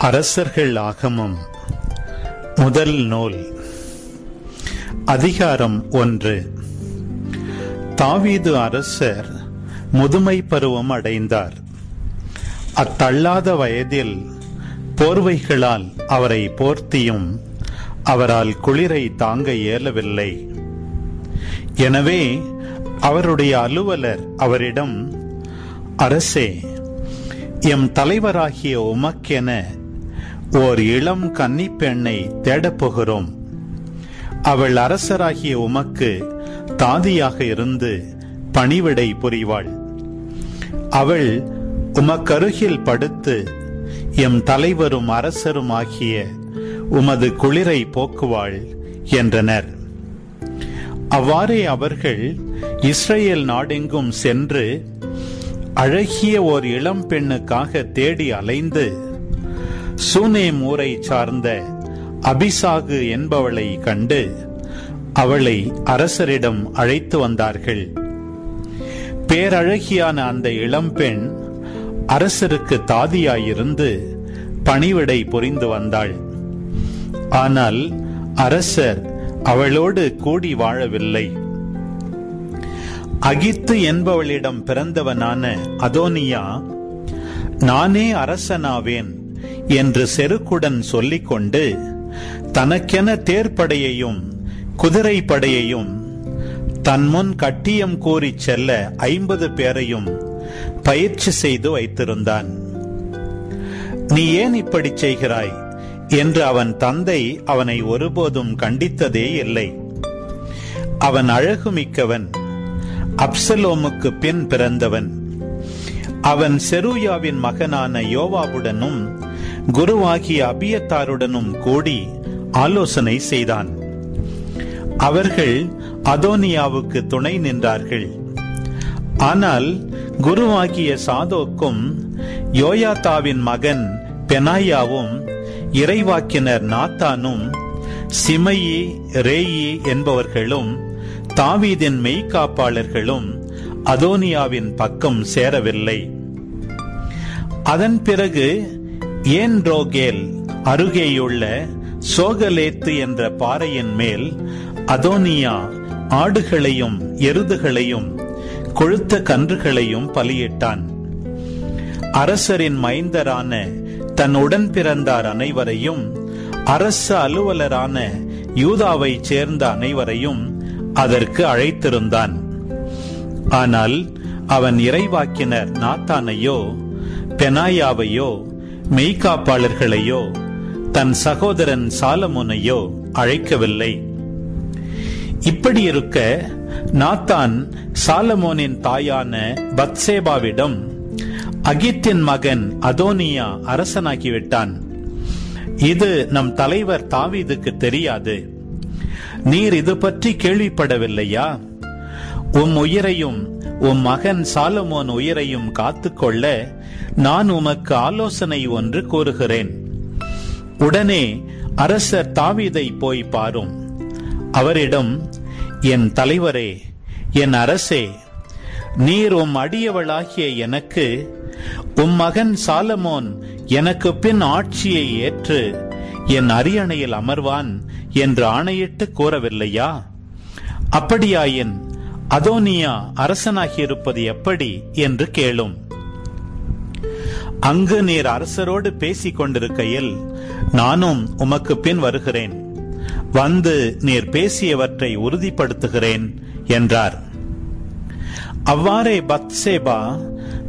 அரசர்கள் ஆகமம். முதல் நூல். அதிகாரம் ஒன்று. தாவீது அரசர் முதுமை பருவம் அடைந்தார். அத்தள்ளாத வயதில் போர்வைகளால் அவரை போர்த்தியும் அவரால் குளிரை தாங்க இயலவில்லை. எனவே அவருடைய அலுவலர் அவரிடம் அரசே எம் தலைவராகிய உமக்கென ஓர் இளம் கன்னி பெண்ணை தேடப் போகிறோம். அவள் அரசராகிய உமக்கு தாதியாக இருந்து பணிவிடை புரிவாள். அவள் உமக்கருகில் படுத்து எம் தலைவரும் அரசரும் ஆகிய உமது குளிரை போக்குவாள் என்றனர். அவ்வாறே அவர்கள் இஸ்ரேல் நாடெங்கும் சென்று அழகிய ஓர் இளம் பெண்ணுக்காக தேடி அலைந்து சூனேம் ஊரை சார்ந்த அபிசாகு என்பவளை கண்டு அவளை அரசரிடம் அழைத்து வந்தார்கள். பேரழகியான அந்த இளம்பெண் அரசருக்கு தாதியாயிருந்து பணிவிடை புரிந்து வந்தாள். ஆனால் அரசர் அவளோடு கூடி வாழவில்லை. அகித்து என்பவளிடம் பிறந்தவனான அதோனியா நானே அரசனாவேன். என்று செருக்குடன் சொல்லிக்கொண்டு தனக்கென தேர்ப்படையையும் குதிரை படையையும் தன் முன் கட்டியம் கூறிச் செல்ல ஐம்பது பேரையும் பயிற்சி செய்து வைத்திருந்தான். நீ ஏன் இப்படி செய்கிறாய்? என்று அவன் தந்தை அவனை ஒருபோதும் கண்டித்ததே இல்லை. அவன் அழகுமிக்கவன் அப்சலோமுக்கு பின் பிறந்தவன். அவன் செருயாவின் மகனான யோவாவுடனும் குருவாகிய அபியத்தாருடனும் கூடி ஆலோசனை செய்தான். அவர்கள் அதோனியாவுக்கு துணை நின்றார்கள். ஆனால் குருவாகிய சாதோக்கும் யோயாத்தாவின் மகன் பெனாயாவும் இறைவாக்கினர் நாத்தானும் சிமையி ரேயி என்பவர்களும் தாவீதின் மெய்காப்பாளர்களும் அதோனியாவின் பக்கம் சேரவில்லை. அதன் பிறகு ஏன் ரோகேல் அருகேயுள்ள சோகலேத்து என்ற பாறையின் மேல் அதோனியா ஆடுகளையும் எருதுகளையும் கொழுத்த கன்றுகளையும் பலியிட்டான். அரசரின் மைந்தரான தன் உடன் பிறந்தார் அனைவரையும் அரச அலுவலரான யூதாவை சேர்ந்த அனைவரையும் அதற்கு அழைத்திருந்தான். ஆனால் அவன் இறைவாக்கினர் நாத்தானையோ பெனாயாவையோ மெய்காப்பாளர்களையோ தன் சகோதரன் சாலமோனையோ அழைக்கவில்லை. இப்படி இருக்க நாத்தான் சாலமோனின் தாயான பத்சேபாவிடம் அகித்தின் மகன் அதோனியா அரசனாகிவிட்டான். இது நம் தலைவர் தாவீதுக்கு தெரியாது. நீர் இது பற்றி கேள்விப்படவில்லையா? உம் உயிரையும் உம் மகன் சாலமோன் உயிரையும் காத்துக்கொள்ள நான் உமக்கு ஆலோசனை ஒன்று கூறுகிறேன். உடனே அரசர் தாவீதை போய் பாரும். அவரிடம் என் தலைவரே என் அரசே நீர் உம் அடியவளாகிய எனக்கு உம் மகன் சாலமோன் எனக்கு பின் ஆட்சியை ஏற்று என் அரியணையில் அமர்வான் என்று ஆணையிட்டு கூறவில்லையா? அப்படியாயின் அதோனியா அரசனாகியிருப்பது எப்படி? என்று கேளும். அங்கு நீர் அரசரோடு பேசிக் கொண்டிருக்கையில் நானும் உமக்கு பின் வருகிறேன். வந்து நீர் பேசியவற்றை உறுதிப்படுத்துகிறேன் என்றார். அவ்வாறே பத்சேபா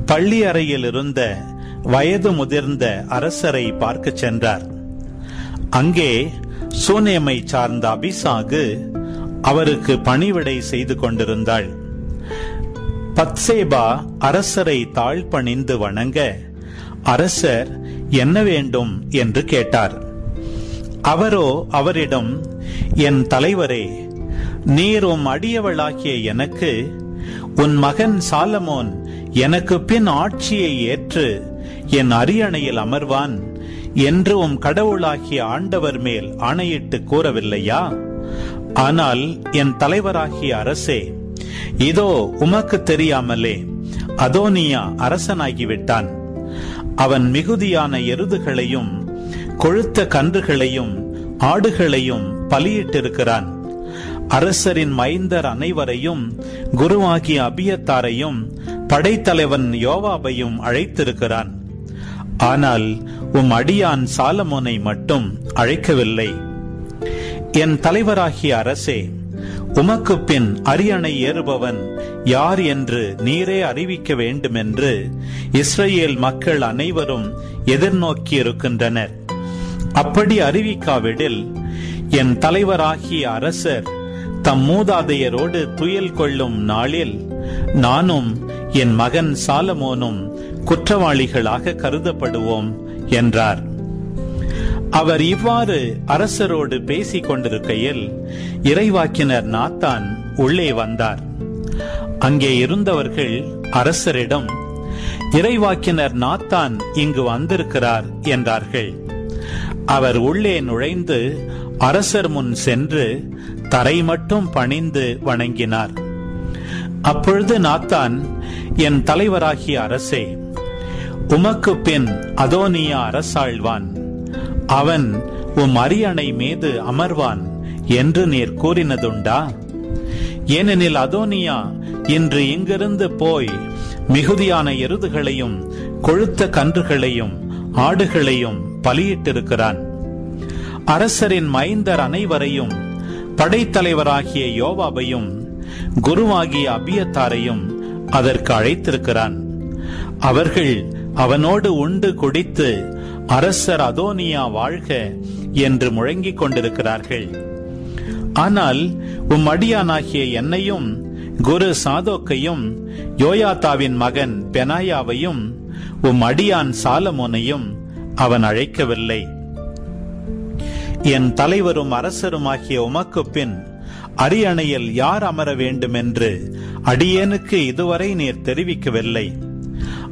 பள்ளி அறையில் இருந்த வயது முதிர்ந்த அரசரை பார்க்க சென்றார். அங்கே சூனேமை சார்ந்த அபிசாகு அவருக்கு பணிவிடை செய்து கொண்டிருந்தாள். பத்சேபா அரசரை தாழ்பணிந்து வணங்க அரசர் என்ன வேண்டும் என்று கேட்டார். அவரோ அவரிடம் என் தலைவரே நீர் உம் அடியவளாகிய எனக்கு உன் மகன் சாலமோன் எனக்கு பின் ஆட்சியை ஏற்று என் அரியணையில் அமர்வான் என்று உம் கடவுளாகிய ஆண்டவர் மேல் ஆணையிட்டு கூறவில்லையா? ஆனால் என் தலைவராகிய அரசே இதோ உமக்கு தெரியாமலே அதோனியா அரசனாகிவிட்டான். அவன் மிகுதியான எருதுகளையும் கொழுத்த கன்றுகளையும் ஆடுகளையும் பலியிட்டிருக்கிறான். அரசரின் மைந்தர் அனைவரையும் குருவாகிய அபியத்தாரையும் படைத்தலைவன் யோவாபையும் அழைத்திருக்கிறான். ஆனால் உம் அடியான் சாலமோனை மட்டும் அழைக்கவில்லை. என் தலைவராகிய அரசே உமக்கு பின் அரியணை ஏறுபவன் யார் என்று நீரே அறிவிக்க வேண்டுமென்று இஸ்ரேல் மக்கள் அனைவரும் எதிர்நோக்கி இருக்கின்றனர் அப்படி அறிவிக்காவிடில் என் தலைவராகிய அரசர் தம் மூதாதையரோடு துயில் கொள்ளும் நாளில் நானும் என் மகன் சாலமோனும் குற்றவாளிகளாக கருதப்படுவோம் என்றார். அவர் இவ்வாறு அரசரோடு பேசிக் கொண்டிருக்கையில் இறைவாக்கினர் நாத்தான் உள்ளே வந்தார். அங்கே இருந்தவர்கள் அரசரிடம் இறைவாக்கினர் நாத்தான் இங்கு வந்திருக்கிறார் என்றார்கள். அவர் உள்ளே நுழைந்து அரசர் முன் சென்று தரை மட்டும் பணிந்து வணங்கினார். அப்பொழுது நாத்தான் என் தலைவராகிய அரசே உமக்கு பின் அதோனியா அரசாழ்வான். அவன் உம் அரியணை மீது அமர்வான் என்று நீர் கூறினதுண்டா? ஏனெனில் அதோனியா இன்று இங்கிருந்து போய் மிகுதியான எருதுகளையும் கொழுத்த கன்றுகளையும் ஆடுகளையும் பலியிட்டிருக்கிறான். அரசரின் மைந்தர் அனைவரையும் படைத்தலைவராகிய யோவாபையும் குருவாகிய அபியத்தாரையும் அதற்கு அழைத்திருக்கிறான். அவர்கள் அவனோடு உண்டு குடித்து அரசர் அதோனியா வாழ்க என்று முழங்கிக் கொண்டிருக்கிறார்கள். ஆனால் உம் அடியானாகிய என்னையும் குரு சாதோக்கையும் யோயாத்தாவின் மகன் பெனாயாவையும் உம் அடியான் சாலமோனையும் அவன் அழைக்கவில்லை. என் தலைவரும் அரசருமாகிய உமக்கு பின் அரியணையில் யார் அமர வேண்டும் என்று அடியேனுக்கு இதுவரை நீர் தெரிவிக்கவில்லை.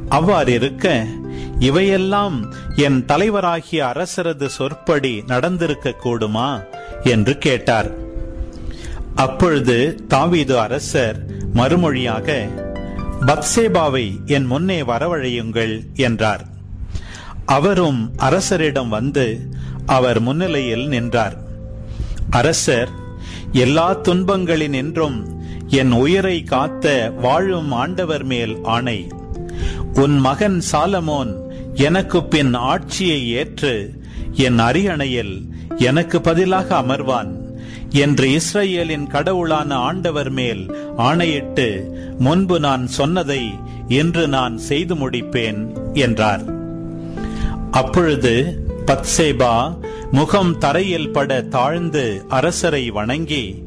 அவ்வாறு இருக்க இவையெல்லாம் என் தலைவராகிய அரசரது சொற்படி நடந்திருக்க கூடுமா? என்று கேட்டார். அப்பொழுது தாவீது அரசர் மறுமொழியாக பத்சேபாவை என் முன்னே வரவழையுங்கள் என்றார். அவரும் அரசரிடம் வந்து அவர் முன்னிலையில் நின்றார். அரசர் எல்லா துன்பங்களினின்றும் என் உயிரை காத்த வாழும் ஆண்டவர் மேல் ஆணை. உன் மகன் சாலமோன் எனக்கு பின் ஆட்சியை ஏற்று என் அரியணையில் எனக்கு பதிலாக அமர்வான். என்று இஸ்ரேலின் கடவுளான ஆண்டவர் மேல் ஆணையிட்டு முன்பு நான் சொன்னதை இன்று நான் செய்து முடிப்பேன் என்றார். அப்பொழுது பத்சேபா முகம் தரையில் பட தாழ்ந்து அரசரை வணங்கி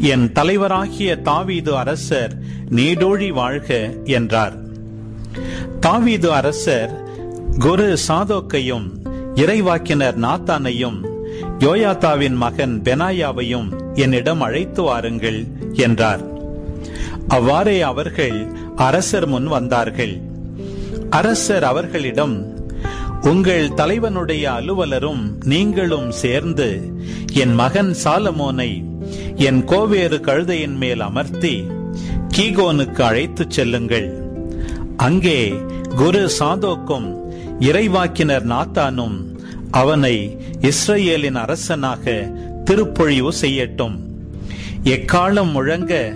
என் தலைவராகிய தாவீது அரசர் நீடோழி வாழ்க என்றார். தாவீது அரசர் குரு சாதோக்கையும் இறைவாக்கினர் நாத்தானையும் யோயாத்தாவின் மகன் பெனாயாவையும் என்னிடம் அழைத்து வாருங்கள் என்றார். அவ்வாறே அவர்கள் அரசர் முன் வந்தார்கள். அரசர் அவர்களிடம் உங்கள் தலைவனுடைய அலுவலரும் நீங்களும் சேர்ந்து என் மகன் சாலமோனை என் கோவேறு கழுதையின் மேல் அமர்த்தி கீகோனுக்கு அழைத்துச் செல்லுங்கள். அங்கே குரு சாதோக்கும் இறைவாக்கினர் நாத்தானும் அவனை இஸ்ரேலின் அரசனாக திருப்பொழிவு செய்யட்டும். எக்காலம் முழங்க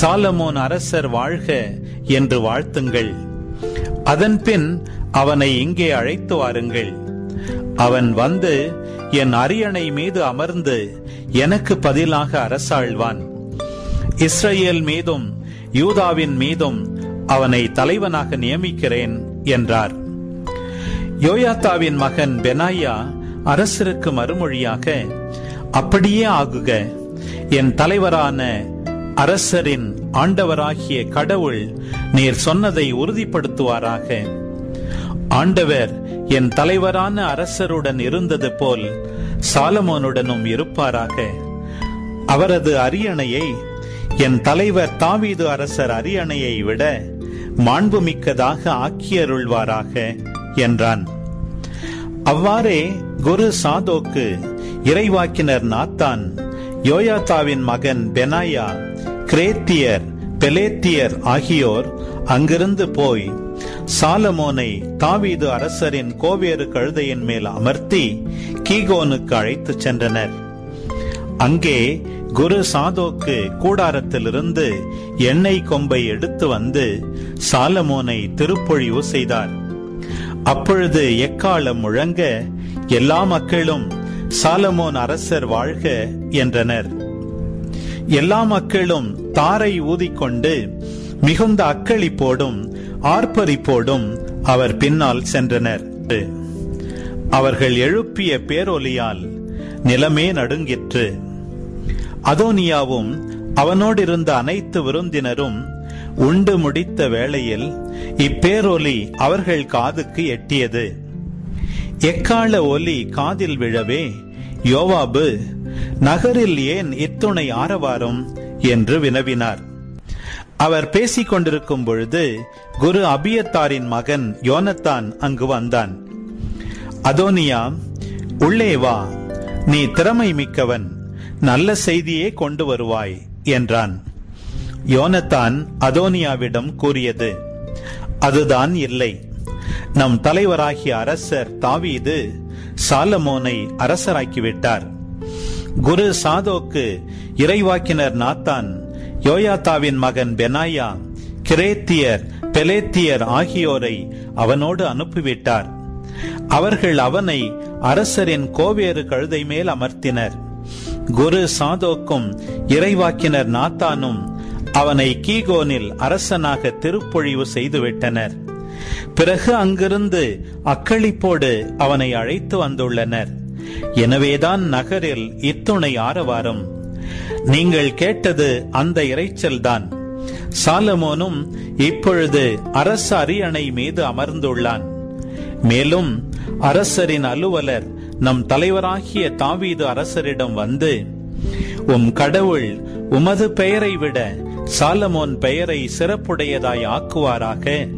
சாலமோன் அரசர் வாழ்க என்று வாழ்த்துங்கள். அதன்பின் அவனை இங்கே அழைத்து வாருங்கள். அவன் வந்து என் அரியணை மீது அமர்ந்து எனக்கு பதிலாக அரசாழ்வான் இஸ்ரேல் மீதும் யூதாவின் மீதும் அவனை தலைவனாக நியமிக்கிறேன் என்றார். யோயாத்தாவின் மகன் பெனாயா அரசருக்கு மறுமொழியாக அப்படியே ஆகுக. என் தலைவரான அரசரின் ஆண்டவராகிய கடவுள் நீர் சொன்னதை உறுதிப்படுத்துவாராக. ஆண்டவர் என் தலைவரான அரசருடன் இருந்தது போல் சாலமோனுடனும் இருப்பாராக. அவரது அரியணையை என் தலைவர் தாவீது அரசர் அரியணையை விட மாண்புமிக்கதாக ஆக்கியருள்வாராக. என்றான். அவ்வாறே குரு சாதோக்கு இறைவாக்கினர் நாத்தான் யோயாத்தாவின் மகன் பெனாயா கிரேத்தியர் பெலேத்தியர் ஆகியோர் அங்கிருந்து போய் சாலமோனை தாவீது அரசரின் கோவேறு கழுதையின் மேல் அமர்த்தி கீகோனுக்கு அழைத்துச் சென்றனர். அங்கே குரு சாதோக்கு கூடாரத்திலிருந்து எண்ணெய் கொம்பை எடுத்து வந்து சாலமோனை திருப்பொழிவு செய்தார். அப்பொழுது எக்காலம் முழங்க எல்லா மக்களும் சாலமோன் அரசர் வாழ்க என்றனர். எல்லா மக்களும் தாரை ஊதிக்கொண்டு மிகுந்த அக்களிப்போடும் ஆர்ப்பரிப்போடும் அவர் பின்னால் சென்றனர். அவர்கள் எழுப்பிய பேரொலியால் நிலமே நடுங்கிற்று. அதோனியாவும் அவனோடிருந்த அனைத்து விருந்தினரும் உண்டு முடித்த வேளையில் இப்பேரொலி அவர்கள் காதுக்கு எட்டியது. எக்கால ஒலி காதில் விழவே? யோவாபு நகரில் ஏன் இத்துணை ஆரவாரம்? என்று வினவினார். அவர் பேசிக் கொண்டிருக்கும் பொழுது குரு அபியத்தாரின் மகன் யோனத்தான் அங்கு வந்தான். அதோனியா உள்ளே வா நீ திறமை மிக்கவன் நல்ல செய்தியே கொண்டு வருவாய் என்றான். யோனத்தான் அதோனியாவிடம் கூறியது. அதுதான் இல்லை. நம் தலைவராகிய அரசர் தாவீது சாலமோனை அரசராக்கிவிட்டார். குரு சாதோக்கு இறைவாக்கினர் நாத்தான் யோயாத்தாவின் மகன் பெனாயா கிரேத்தியர் பெலேத்தியர் ஆகியோரை அவனோடு அனுப்பிவிட்டார். அவர்கள் அவனை அரசரின் கோவேறு கழுதை மேல் அமர்த்தினர். குரு சாதோக்கும் இறைவாக்கினர் நாத்தானும் அவனை கீகோனில் அரசனாக திருப்பொழிவு செய்துவிட்டனர். பிறகு அங்கிருந்து அக்களிப்போடு அவனை அழைத்து வந்துள்ளனர். எனவேதான் நகரில் இத்துணை ஆரவாரம். நீங்கள் கேட்டது அந்த இறைச்சல்தான் சாலமோனும் இப்பொழுது அரச அரியணை மீது அமர்ந்துள்ளான். மேலும் அரசரின் அலுவலர் நம் தலைவராகிய தாவீது அரசரிடம் வந்து உம் கடவுள் உமது பெயரை விட சாலமோன் பெயரை சிறப்புடையதாய் ஆக்குவாராக.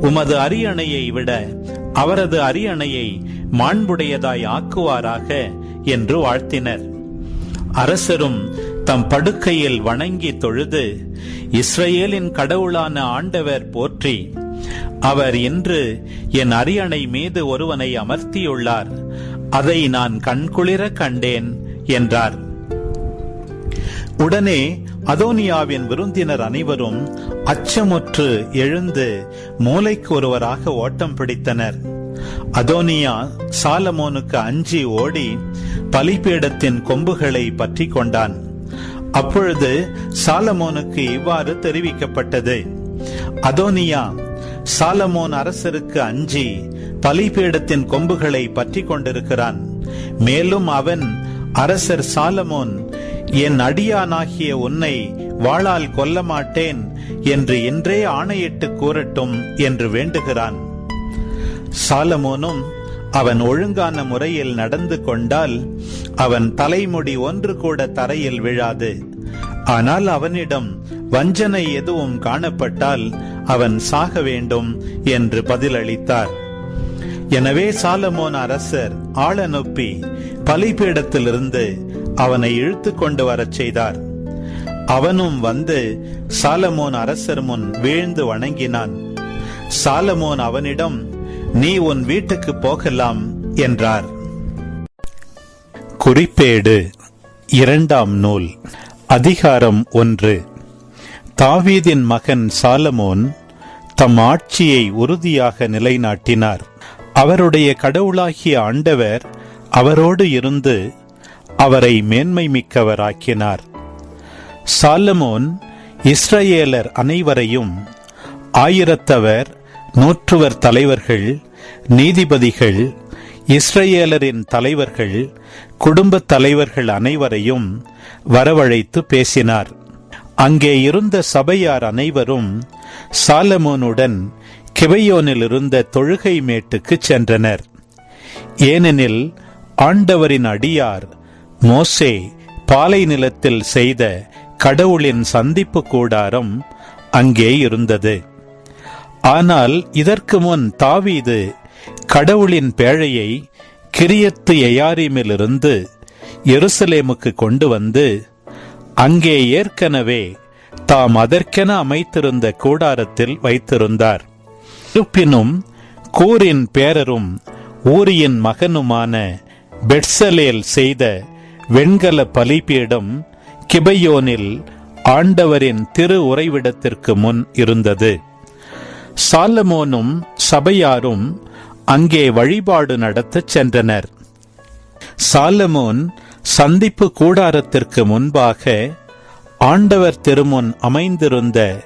உமது அரியணையை விட அவரது அரியணையை மாண்புடையதாய் ஆக்குவாராக என்று வாழ்த்தினர். அரசரும் தம் படுக்கையில் வணங்கி தொழுது இஸ்ரேலின் கடவுளான ஆண்டவர் போற்றி அவர் இன்று என் அரியணை மீது ஒருவனை அமர்த்தியுள்ளார். அதை நான் கண்குளிர கண்டேன் என்றார். உடனே அதோனியாவின் விருந்தினர் அனைவரும் அச்சமுற்று எழுந்து மூளைக்கு ஒருவராக ஓட்டம் பிடித்தனர். அதோனியா சாலமோனுக்கு அஞ்சி ஓடி பலிபீடத்தின் கொம்புகளை பற்றி கொண்டான். அப்பொழுது சாலமோனுக்கு இவ்வாறு தெரிவிக்கப்பட்டது. அதோனியா சாலமோன் அரசருக்கு அஞ்சி பலிபீடத்தின் கொம்புகளை பற்றி கொண்டிருக்கிறான். மேலும் அவன் அரசர் சாலமோன் என் அடியானாகிய உன்னை வாளால் கொல்ல மாட்டேன் என்று என்றே ஆணையிட்டு கூறட்டும் என்று வேண்டுகிறான். சாலமோனும் அவன் ஒழுங்கான முறையில் நடந்து கொண்டால் அவன் தலைமுடி ஒன்று கூட தரையில் விழாது. ஆனால் அவனிடம் வஞ்சனை எதுவும் காணப்பட்டால் அவன் சாக வேண்டும் என்று பதிலளித்தார். எனவே சாலமோன் அரசர் ஆளனுப்பி பலிபீடத்திலிருந்து அவனை இழுத்து கொண்டு வரச் செய்தார். அவனும் வந்து சாலமோன் அரசர் முன் வீழ்ந்து வணங்கினான். சாலமோன் அவனிடம் நீ உன் வீட்டுக்கு போகலாம் என்றார். குறிப்பேடு இரண்டாம் நூல் அதிகாரம் ஒன்று. தாவீதின் மகன் சாலமோன் தம் ஆட்சியை உறுதியாக நிலைநாட்டினார். அவருடைய கடவுளாகிய ஆண்டவர் அவரோடு இருந்து அவரை மேன்மை மிக்கவராக்கினார் சாலமோன் இஸ்ரேலர் அனைவரையும் ஆயிரத்தவர் நூற்றுவர் தலைவர்கள் நீதிபதிகள் இஸ்ரேலரின் தலைவர்கள் குடும்பத் தலைவர்கள் அனைவரையும் வரவழைத்து பேசினார். அங்கே இருந்த சபையார் அனைவரும் சாலமோனுடன் கிபையோனில் இருந்த தொழுகை மேட்டுக்கு சென்றனர். ஏனெனில் ஆண்டவரின் அடியார் மோசே பாலை நிலத்தில் செய்த கடவுளின் சந்திப்பு கூடாரம் அங்கே இருந்தது. ஆனால் இதற்கு முன் தாவீது கடவுளின் பேழையை கிரியத்து எயாரிமிலிருந்து எருசலேமுக்கு கொண்டு வந்து அங்கே ஏற்கனவே தாம் அதற்கென அமைத்திருந்த கூடாரத்தில் வைத்திருந்தார். இருப்பினும் கூரின் பேரரும் ஊரியின் மகனுமான பெட்சலேல் செய்த வெண்கல பலிபீடம் கிபையோனில் ஆண்டவரின் திரு உறைவிடத்திற்கு முன் இருந்தது. சாலமோனும் சபையாரும் அங்கே வழிபாடு நடத்தச் சென்றனர். சாலமோன் சந்திப்பு கூடாரத்திற்கு முன்பாக ஆண்டவர் திருமுன் அமைந்திருந்த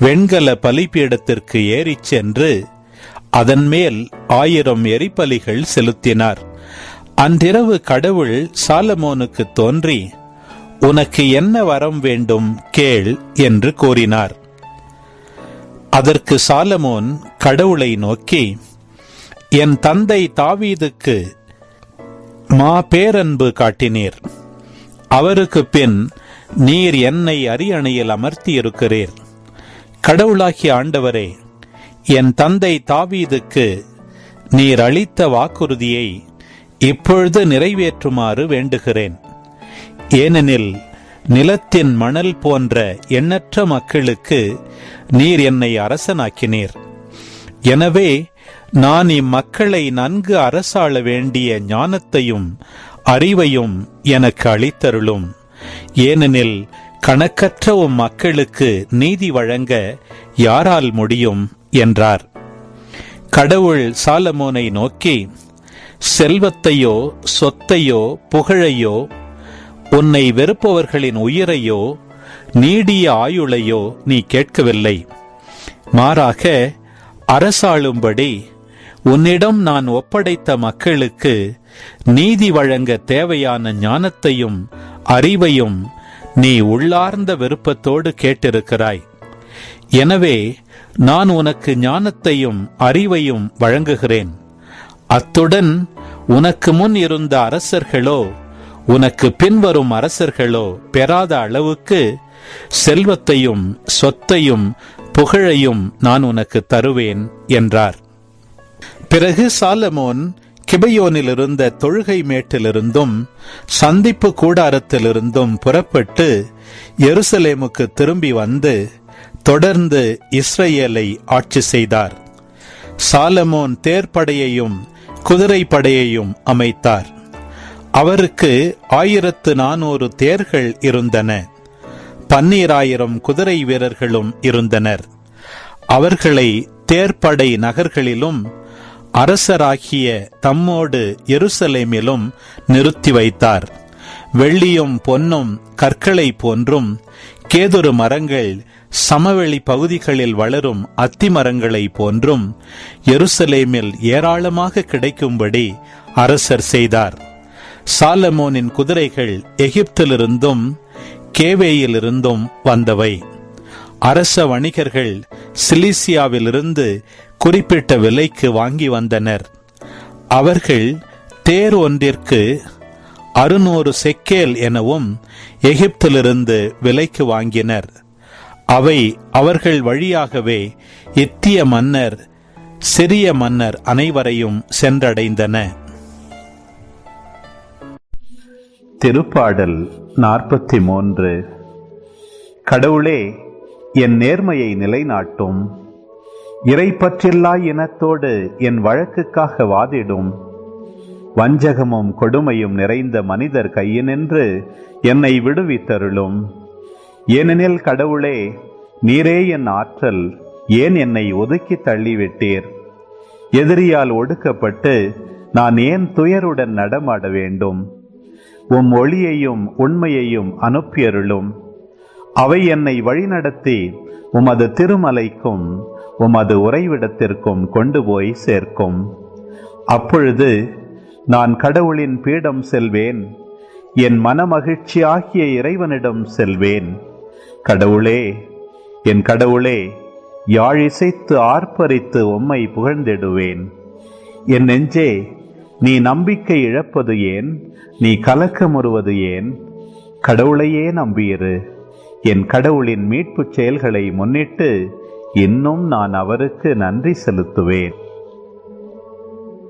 வெண்கல பலிபீடத்திற்கு ஏறிச் சென்று அதன் மேல் ஆயிரம் எரிபலிகள் செலுத்தினார். அன்றிரவு கடவுள் சாலமோனுக்கு தோன்றி உனக்கு என்ன வரம் வேண்டும் கேள் என்று கூறினார். அதற்கு சாலமோன் கடவுளை நோக்கி என் தந்தை தாவீதுக்கு மா பேரன்பு காட்டினீர். அவருக்கு பின் நீர் என்னை அரியணையில் அமர்த்தியிருக்கிறீர். கடவுளாகிய ஆண்டவரே என் தந்தை தாவீதுக்கு நீர் அளித்த வாக்குறுதியை இப்பொழுது நிறைவேற்றுமாறு வேண்டுகிறேன். ஏனெனில் நிலத்தின் மணல் போன்ற எண்ணற்ற மக்களுக்கு நீர் என்னை அரசனாக்கினீர். எனவே நான் இம்மக்களை நன்கு அரசாள வேண்டிய ஞானத்தையும் அறிவையும் எனக்கு அளித்தருளும். ஏனெனில் கணக்கற்ற உம் மக்களுக்கு நீதி வழங்க யாரால் முடியும்? என்றார். கடவுள் சாலமோனை நோக்கி செல்வத்தையோ சொத்தையோ புகழையோ உன்னை வெறுப்பவர்களின் உயிரையோ நீடிய ஆயுளையோ நீ கேட்கவில்லை. மாறாக அரசாளும்படி உன்னிடம் நான் ஒப்படைத்த மக்களுக்கு நீதி வழங்க தேவையான ஞானத்தையும் அறிவையும் நீ உள்ளார்ந்த விருப்பத்தோடு கேட்டிருக்கிறாய். எனவே நான் உனக்கு ஞானத்தையும் அறிவையும் வழங்குகிறேன். அத்துடன் உனக்கு முன் இருந்த அரசர்களோ உனக்கு பின்வரும் அரசர்களோ பெறாத அளவுக்கு செல்வத்தையும் சொத்தையும் புகழையும் நான் உனக்கு தருவேன் என்றார். பிறகு சாலமோன் கிபையோனில் இருந்த தொழுகை மேட்டிலிருந்தும் சந்திப்பு கூடாரத்திலிருந்தும் புறப்பட்டு எருசலேமுக்கு திரும்பி வந்து தொடர்ந்து இஸ்ரேலை ஆட்சி செய்தார். சாலமோன் தேர்ப்படையையும் குதிரை படையையும் அமைத்தார். அவருக்கு ஆயிரத்து நானூறு தேர்கள் இருந்தன. பன்னீராயிரம் குதிரை வீரர்களும் இருந்தனர். அவர்களை தேர்ப்படை நகர்களிலும் அரசராகிய தம்மோடு எருசலேமிலும் நிறுத்தி வைத்தார். வெள்ளியும் பொன்னும் கற்களை போன்றும் கேதுரு மரங்கள் சமவெளி பகுதிகளில் வளரும் அத்தி மரங்களை போன்றும் எருசலேமில் ஏராளமாக கிடைக்கும்படி அரசர் செய்தார். சாலமோனின் குதிரைகள் எகிப்திலிருந்தும் கேவேயிலிருந்தும் வந்தவை. அரச வணிகர்கள் சிலிசியாவிலிருந்து குறிப்பிட்ட விலைக்கு வாங்கி வந்தனர். அவர்கள் தேர் ஒன்றிற்கு அறுநூறு செக்கேல் எனவும் எகிப்திலிருந்து விலைக்கு வாங்கினர். அவை அவர்கள் வழியாகவே எத்திய மன்னர் சிறிய மன்னர் அனைவரையும் சென்றடைந்தன. திருப்பாடல் நாற்பத்தி மூன்று கடவுளே என் நேர்மையை நிலைநாட்டும். இறைப்பற்றில்லா இனத்தோடு என் வழக்குக்காக வாதிடும். வஞ்சகமும் கொடுமையும் நிறைந்த மனிதர் கையினின்று என்னை விடுவித்தருளும். ஏனெனில் கடவுளே நீரே என் ஆற்றல் ஏன் என்னை ஒதுக்கி தள்ளிவிட்டீர்? எதிரியால் ஒடுக்கப்பட்டு நான் ஏன் துயருடன் நடமாட வேண்டும்? உம் ஒளியையும் உண்மையையும் அனுப்பியருளும். அவை என்னை வழிநடத்தி உமது திருமலைக்கும் உமது உறைவிடத்திற்கும் கொண்டு போய் சேர்க்கும். அப்பொழுது நான் கடவுளின் பீடம் செல்வேன் என் மனமகிழ்ச்சியாகிய இறைவனிடம் செல்வேன். கடவுளே என் கடவுளே யாழ் இசைத்து ஆர்ப்பரித்து உம்மை புகழ்ந்திடுவேன். என் நெஞ்சே நீ நம்பிக்கை இழப்பது ஏன்? நீ கலக்கமுறுவது ஏன்? கடவுளையே நம்பியிரு. என் கடவுளின் மீட்புச் செயல்களை முன்னிட்டு இன்னும் நான் அவருக்கு நன்றி செலுத்துவேன்.